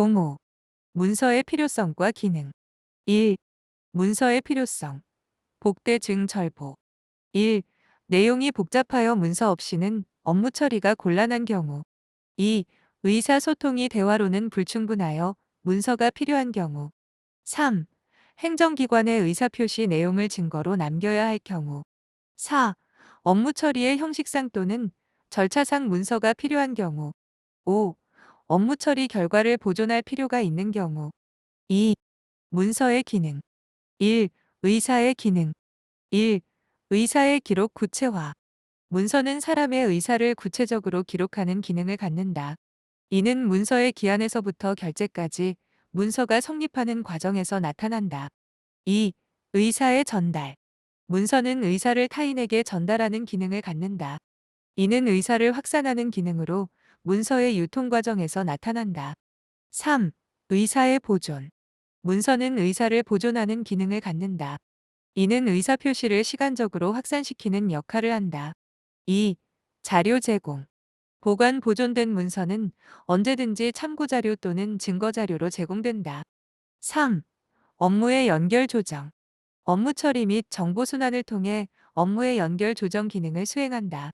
05. 문서의 필요성과 기능 1. 문서의 필요성 복대 증 절보 1. 내용이 복잡하여 문서 없이는 업무 처리가 곤란한 경우 2. 의사소통이 대화로는 불충분하여 문서가 필요한 경우 3. 행정기관의 의사표시 내용을 증거로 남겨야 할 경우 4. 업무 처리의 형식상 또는 절차상 문서가 필요한 경우 5. 업무 처리 결과를 보존할 필요가 있는 경우 2. 문서의 기능 1. 의사의 기능 1. 의사의 기록 구체화 문서는 사람의 의사를 구체적으로 기록하는 기능을 갖는다. 이는 문서의 기한에서부터 결제까지 문서가 성립하는 과정에서 나타난다. 2. 의사의 전달 문서는 의사를 타인에게 전달하는 기능을 갖는다. 이는 의사를 확산하는 기능으로 문서의 유통 과정에서 나타난다. 3. 의사의 보존 문서는 의사를 보존하는 기능을 갖는다. 이는 의사 표시를 시간적으로 확산시키는 역할을 한다. 2. 자료 제공 보관 보존된 문서는 언제든지 참고자료 또는 증거자료로 제공된다. 3. 업무의 연결 조정 업무 처리 및 정보 순환을 통해 업무의 연결 조정 기능을 수행한다.